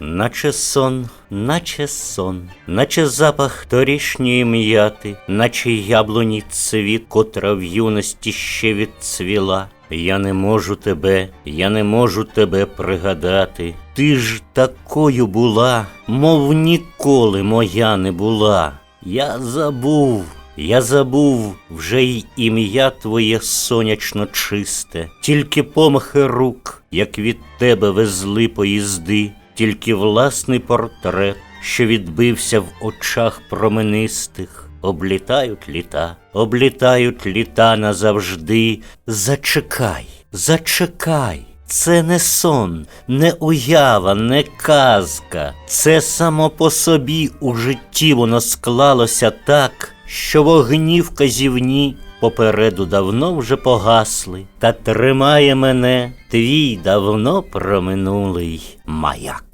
Наче сон, наче сон, наче запах торішньої м'яти, наче яблуні цвіт, котра в юності ще відцвіла. Я не можу тебе, я не можу тебе пригадати. Ти ж такою була, мов ніколи моя не була. Я забув, я забув вже й ім'я твоє сонячно чисте, тільки помахи рук, як від тебе везли поїзди, тільки власний портрет, що відбився в очах променистих. Облітають літа, облітають літа назавжди. Зачекай, зачекай. Це не сон, не уява, не казка. Це само по собі у житті воно склалося так, що вогні вказівні попереду давно вже погасли, та тримає мене твій давно проминулий маяк.